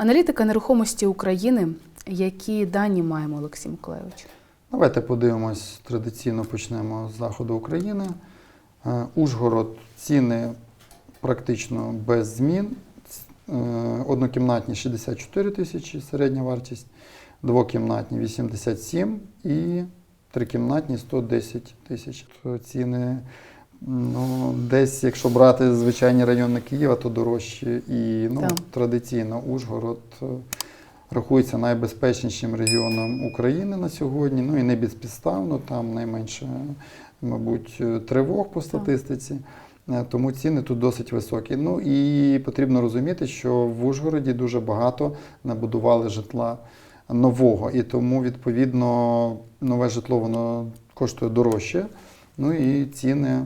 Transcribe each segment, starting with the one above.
Аналітика нерухомості України. Які дані маємо, Олексій Миколайович? Давайте подивимось, традиційно почнемо з заходу України. Е, Ужгород ціни практично без змін. Е, Однокімнатні 64 тисячі середня вартість, двокімнатні 87 і трикімнатні 110 тисяч. То Ціни ну, десь, якщо брати звичайні райони Києва, то дорожчі. І ну, Так. традиційно Ужгород е, рахується найбезпечнішим регіоном України на сьогодні. Ну і не безпідставно, там найменше, мабуть, е, тривог по статистиці. Е, Тому ціни тут досить високі. Ну і потрібно розуміти, що в Ужгороді дуже багато набудували житла нового, і тому, відповідно, нове житло воно коштує дорожче. Ну і ціни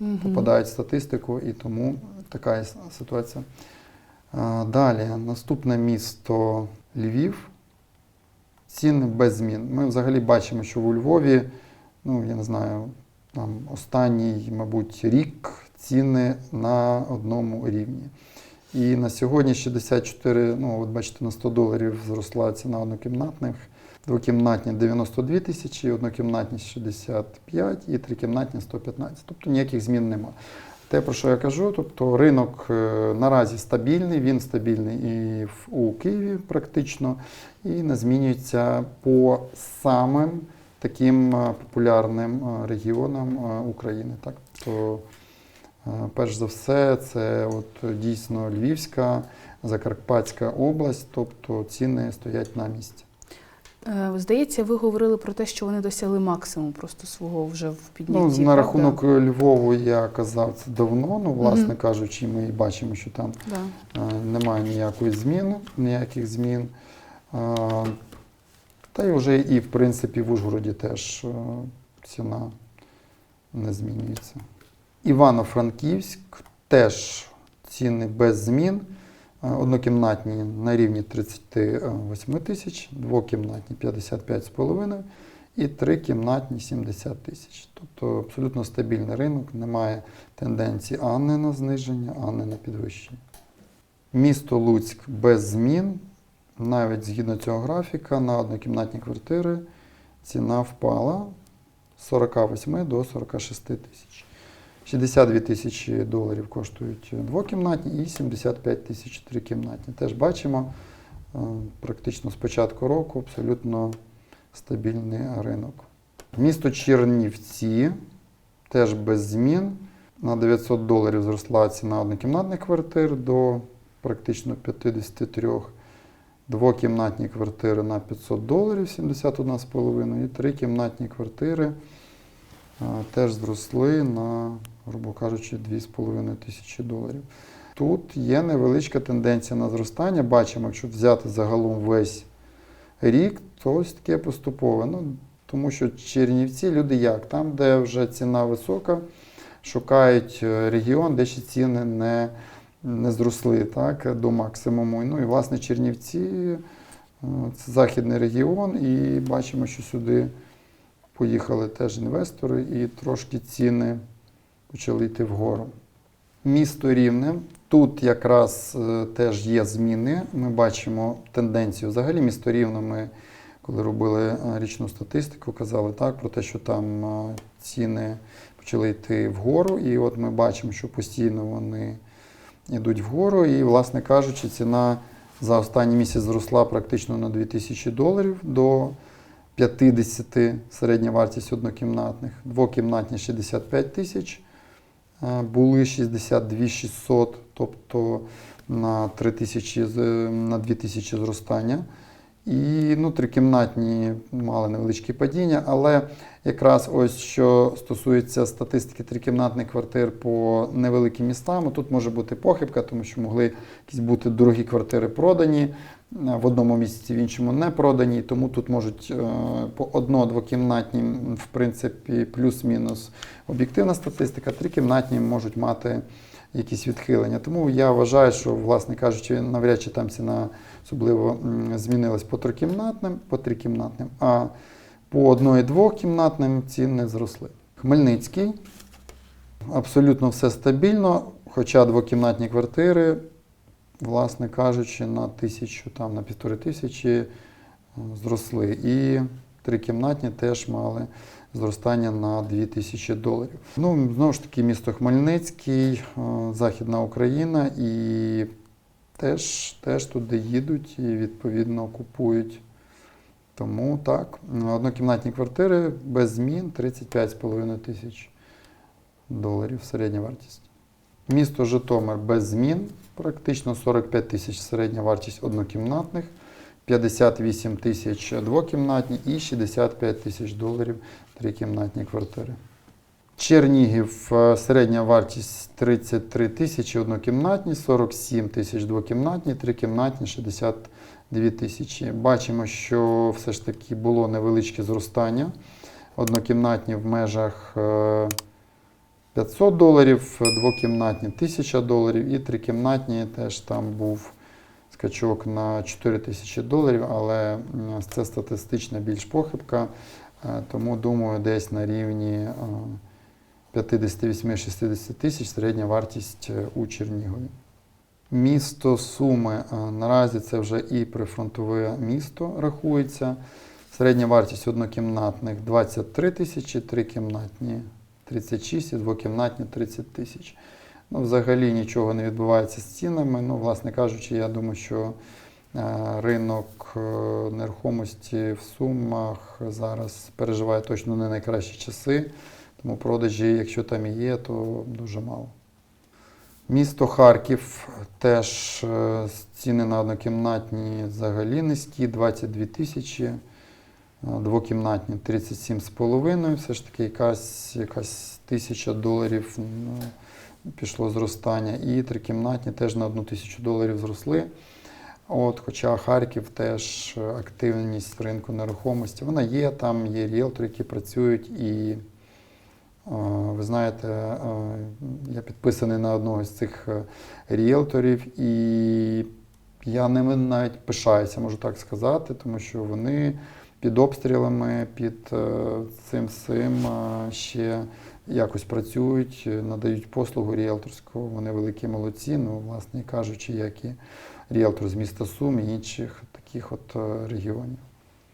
Мгм. попадають в статистику, і тому така ситуація. Далі, наступне місто Львів. Ціни без змін. Ми взагалі бачимо, що у Львові, ну я не знаю, там останній, мабуть, рік ціни на одному рівні. І на сьогодні 64, ну от бачите, на 100 доларів зросла ціна однокімнатних. Двокімнатні 92 тисячі, однокімнатні 65 і трикімнатні 115. Тобто ніяких змін нема. Те, про що я кажу, тобто ринок е, наразі стабільний, він стабільний і у Києві практично, і не змінюється по самим таким е, популярним е, регіонам України. Так? То, перш за все, це от дійсно Львівська, Закарпатська область, тобто ціни стоять на місці. Е, Здається, ви говорили про те, що вони досягли максимуму просто свого вже в піднятті. Ну, на правда? рахунок Львову я казав це давно, ну, власне Мгм. кажучи, ми бачимо, що там Да. Е, Немає ніякої зміни, ніяких змін. Е, Та й вже і в принципі в Ужгороді теж е, ціна не змінюється. Івано-Франківськ теж ціни без змін. Е, Однокімнатні на рівні 38 тисяч, двокімнатні 55,5 і трикімнатні 70 тисяч. Тобто абсолютно стабільний ринок, немає тенденції ані на зниження, ані на підвищення. Місто Луцьк без змін. Навіть згідно цього графіка, на однокімнатні квартири ціна впала з 48 до 46 тисяч. 62 тисячі доларів коштують двокімнатні і 75 тисяч трикімнатні. Теж бачимо, е, практично з початку року абсолютно стабільний ринок. Місто Чернівці теж без змін. На 900 доларів зросла ціна однокімнатних квартир до практично 53. Двокімнатні квартири на 500 доларів 71,5 і трикімнатні квартири а, теж зросли на, грубо кажучи, 2,5 тисячі доларів. Тут є невеличка тенденція на зростання. Бачимо, якщо взяти загалом весь рік, то ось таке поступове. Ну, тому що Чернівці люди як? Там, де вже ціна висока, шукають е, регіон, де ще ціни не, не зросли так, до максимуму. Ну і власне Чернівці е, це західний регіон, і бачимо, що сюди поїхали теж інвестори, і трошки ціни почали йти вгору. Місто Рівне. Тут якраз е, теж є зміни. Ми бачимо тенденцію. Взагалі, місто Рівне ми, коли робили е, річну статистику, казали так про те, що там е, ціни почали йти вгору. І от ми бачимо, що постійно вони йдуть вгору. І, власне кажучи, ціна за останній місяць зросла практично на 2000 доларів до 50 середня вартість однокімнатних, двокімнатні 65 тисяч. Е, Були 62 600, тобто на 3 тисячі, на 2 тисячі зростання. І ну, трикімнатні мали невеличкі падіння, але якраз ось що стосується статистики трикімнатних квартир по невеликим містам, тут може бути похибка, тому що могли якісь бути дорогі квартири продані е, в одному місці, в іншому не продані. Тому тут можуть е, по одно-двокімнатні, в принципі, плюс-мінус об'єктивна статистика, трикімнатні можуть мати якісь відхилення. Тому я вважаю, що, власне кажучи, навряд чи там ціна особливо змінилась по трикімнатним, по трикімнатним, а по одно- і двокімнатним ціни зросли. Хмельницький. Абсолютно все стабільно, хоча двокімнатні квартири власне кажучи, на тисячу, там на півтори тисячі е, зросли. І трикімнатні теж мали зростання на 2 тисячі доларів. Ну, знову ж таки, місто Хмельницький, е, Західна Україна, і теж, теж туди їдуть і відповідно купують. Тому так, однокімнатні квартири без змін 35,5 тисяч доларів середня вартість. Місто Житомир без змін, практично 45 тисяч середня вартість однокімнатних, 58 тисяч двокімнатні і 65 тисяч доларів трикімнатні квартири. Чернігів е, середня вартість 33 тисячі однокімнатні, 47 тисяч двокімнатні, трикімнатні 62 тисячі. Бачимо, що все ж таки було невеличке зростання. Однокімнатні в межах е, 500 доларів, двокімнатні 1000 доларів і трикімнатні теж там був скачок на 4 тисячі доларів, але це статистична більш похибка, е, тому думаю, десь на рівні е, 58-60 тисяч середня вартість е, у Чернігові. Місто Суми е, наразі це вже і прифронтове місто рахується. Середня вартість однокімнатних 23 тисячі, трикімнатні 36 і двокімнатні 30 тисяч. Ну, взагалі нічого не відбувається з цінами. Ну, власне кажучи, я думаю, що е, ринок е, нерухомості в Сумах зараз переживає точно не найкращі часи, тому продажі, якщо там і є, то дуже мало. Місто Харків теж е, ціни на однокімнатні взагалі низькі, 22 тисячі, двокімнатні 37,5, все ж таки якась, якась тисяча доларів ну, пішло зростання. І трикімнатні теж на одну тисячу доларів зросли. От, хоча Харків теж е, активність ринку нерухомості, вона є, там є ріелтори, які працюють і. Е, Ви знаєте, е, я підписаний на одного з цих ріелторів, і я ними навіть пишаюся, можу так сказати, тому що вони під обстрілами, під цим всім ще якось працюють, е, надають послугу ріелторську. Вони великі молодці, ну, власне кажучи, як і ріелтор з міста Сум і інших таких от е, регіонів.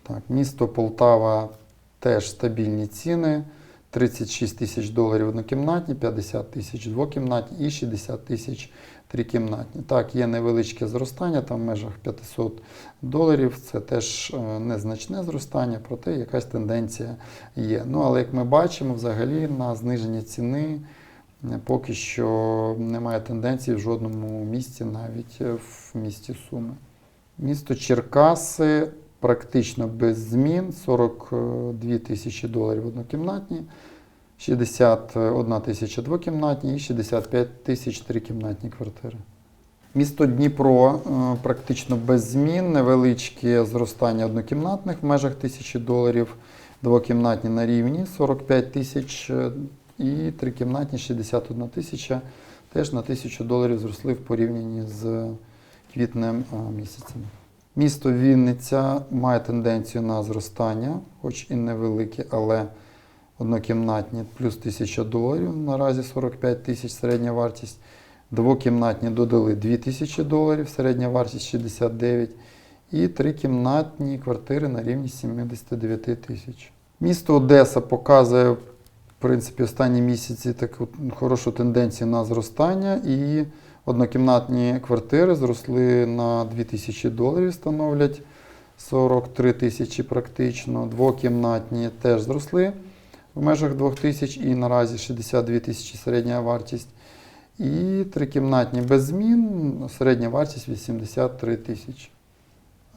Так, місто Полтава теж стабільні ціни. 36 тисяч доларів однокімнатні, 50 тисяч двокімнатні і 60 тисяч трикімнатні. Так, є невеличке зростання, там в межах 500 доларів. Це теж е, незначне зростання, проте якась тенденція є. Ну, але як ми бачимо, взагалі на зниження ціни е, поки що немає тенденції в жодному місті, навіть е, в місті Суми. Місто Черкаси практично без змін 42 тисячі доларів однокімнатні, 61 тисяча двокімнатні і 65 тисяч трикімнатні квартири. Місто Дніпро е, практично без змін, невеличке зростання однокімнатних в межах тисячі доларів, двокімнатні на рівні 45 тисяч е, і трикімнатні 61 тисяча. Теж на тисячу доларів зросли в порівнянні з квітнем е, місяцем. Місто Вінниця має тенденцію на зростання, хоч і невелике, але однокімнатні плюс 1000 доларів, наразі 45 тисяч середня вартість. Двокімнатні додали 2000 доларів, середня вартість 69. І трикімнатні квартири на рівні 79 тисяч. Місто Одеса показує, в принципі, останні місяці таку хорошу тенденцію на зростання. І Однокімнатні квартири зросли на 2000 доларів, становлять 43 тисячі практично. Двокімнатні теж зросли в межах 2000 і наразі 62 тисячі середня вартість. І трикімнатні без змін, середня вартість 83 тисячі.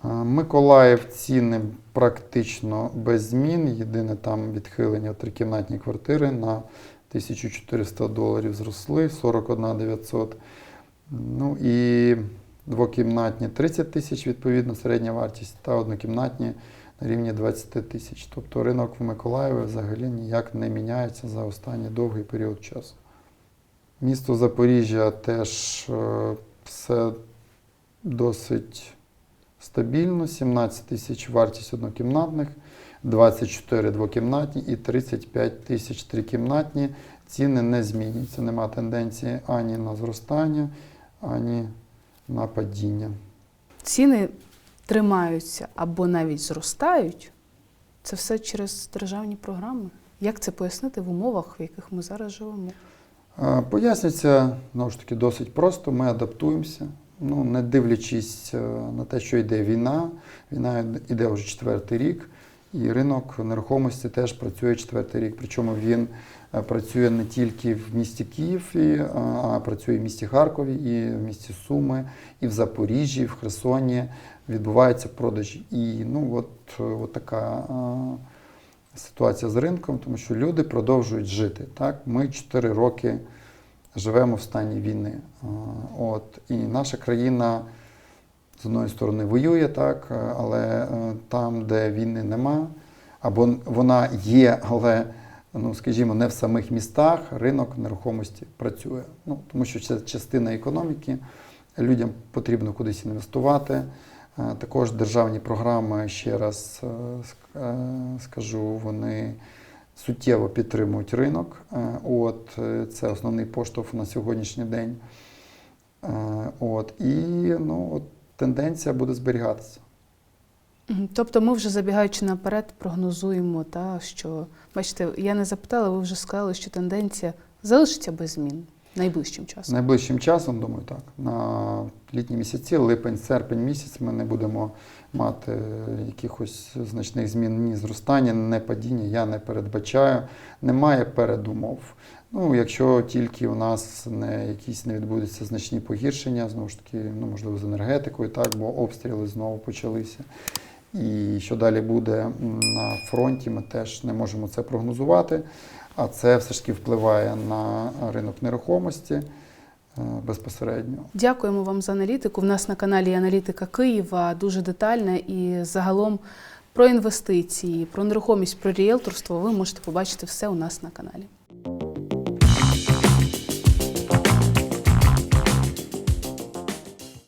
Миколаїв ціни практично без змін. Єдине там відхилення трикімнатні квартири на 1400 доларів зросли, 41 900. Ну і двокімнатні 30 тисяч, відповідно, середня вартість, та однокімнатні на рівні 20 тисяч. Тобто ринок в Миколаєві взагалі ніяк не міняється за останній довгий період часу. Місто Запоріжжя теж е, все досить стабільно. 17 тисяч вартість однокімнатних, 24 двокімнатні і 35 тисяч трикімнатні. Ціни не змінюються. Нема тенденції ані на зростання, ані на падіння. Ціни тримаються або навіть зростають. Це все через державні програми. Як це пояснити в умовах, в яких ми зараз живемо? Пояснюється знову ж таки досить просто. Ми адаптуємося. Ну, не дивлячись е, на те, що йде війна. Війна йде вже четвертий рік, і ринок нерухомості теж працює четвертий рік. Причому він е, працює не тільки в місті Києві, а- а працює в місті Харкові, і в місті Суми, і в Запоріжжі, і в Херсоні відбуваються продажі. І ну, от, е, от така е, ситуація з ринком, тому що люди продовжують жити. Так? Ми 4 роки живемо в стані війни. От, і наша країна з одної сторони воює, так, е, але е, там, де війни нема, або вона є, але, ну, скажімо, не в самих містах, ринок нерухомості працює. Ну, тому що це частина економіки, людям потрібно кудись інвестувати. Е, Також державні програми, ще раз ск- скажу, вони суттєво підтримують ринок. От, це основний поштовх на сьогоднішній день. От, і ну, от, тенденція буде зберігатися. Тобто ми вже забігаючи наперед, прогнозуємо, та, що бачите, я не запитала, ви вже сказали, що тенденція залишиться без змін найближчим часом. Найближчим часом, думаю, так. На літні місяці, липень, серпень місяць, ми не будемо мати якихось значних змін ні зростання, ні падіння. Я не передбачаю. Немає передумов. Ну, якщо тільки у нас не якісь не відбудуться значні погіршення, знову ж таки, ну можливо, з енергетикою, так, бо обстріли знову почалися. І що далі буде на фронті, ми теж не можемо це прогнозувати. А це все ж таки впливає на ринок нерухомості е, безпосередньо. Дякуємо вам за аналітику. В нас на каналі Аналітика Києва дуже детальна і загалом про інвестиції, про нерухомість, про ріелторство ви можете побачити все у нас на каналі.